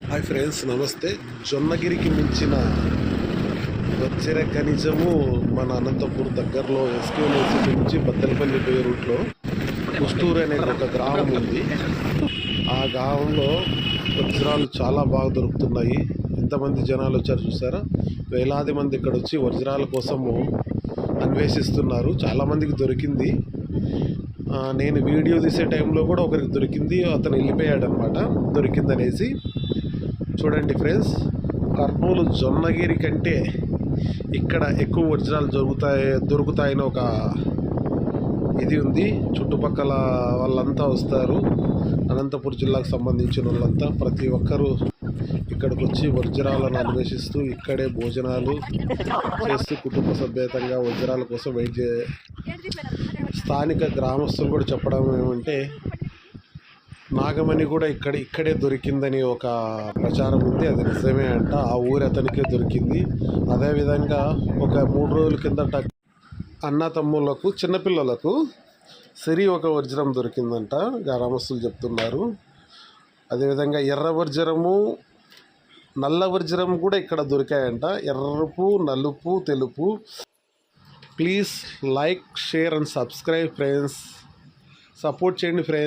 Hi friends నమస్తే. జొన్నగిరికి మించిన వచ్చేర ఖనిజము మన అనంతపూర్ దగ్గరలో ఎస్కే యూనివర్సిటీ నుంచి బద్దలపల్లి పోయే రూట్లో కుస్తూరు అనే ఒక గ్రామం ఉంది. ఆ గ్రామంలో వజ్రాలు చాలా బాగా దొరుకుతున్నాయి. ఎంతమంది జనాలు వచ్చారు చూసారా? వేలాది మంది ఇక్కడ వచ్చి వజ్రాల కోసము అన్వేషిస్తున్నారు. చాలామందికి దొరికింది. నేను వీడియో తీసే టైంలో కూడా ఒకరికి దొరికింది. అతను వెళ్ళిపోయాడు అనమాట దొరికిందనేసి చూడండి ఫ్రెండ్స్ కర్నూలు జొన్నగిరి కంటే ఇక్కడ ఎక్కువ వజ్రాలు దొరుకుతాయి దొరుకుతాయని ఒక ఇది ఉంది. చుట్టుపక్కల వాళ్ళంతా వస్తారు. అనంతపురం జిల్లాకు సంబంధించిన వాళ్ళంతా ప్రతి ఒక్కరూ ఇక్కడికి వచ్చి వజ్రాలను అన్వేషిస్తూ ఇక్కడే భోజనాలు చేస్తూ కుటుంబ సభ్యతంగా వజ్రాల కోసం వెయిట్ చే స్థానిక గ్రామస్తులు కూడా చెప్పడం ఏమంటే నాగమణి కూడా ఇక్కడ ఇక్కడే దొరికిందని ఒక ప్రచారం ఉంది. అది నిజమే అంట. ఆ ఊరు అతనికే దొరికింది. అదేవిధంగా ఒక మూడు రోజుల కిందట అన్న తమ్ముళ్ళకు చిన్నపిల్లలకు సిరి ఒక వజ్రం దొరికిందంట. గ్రామస్తులు చెప్తున్నారు. అదేవిధంగా ఎర్ర వజ్రము నల్ల వజ్రం కూడా ఇక్కడ దొరికాయంట. ఎర్రపు నలుపు తెలుపు. Please like share and subscribe friends. Support చేయండి ఫ్రెండ్స్.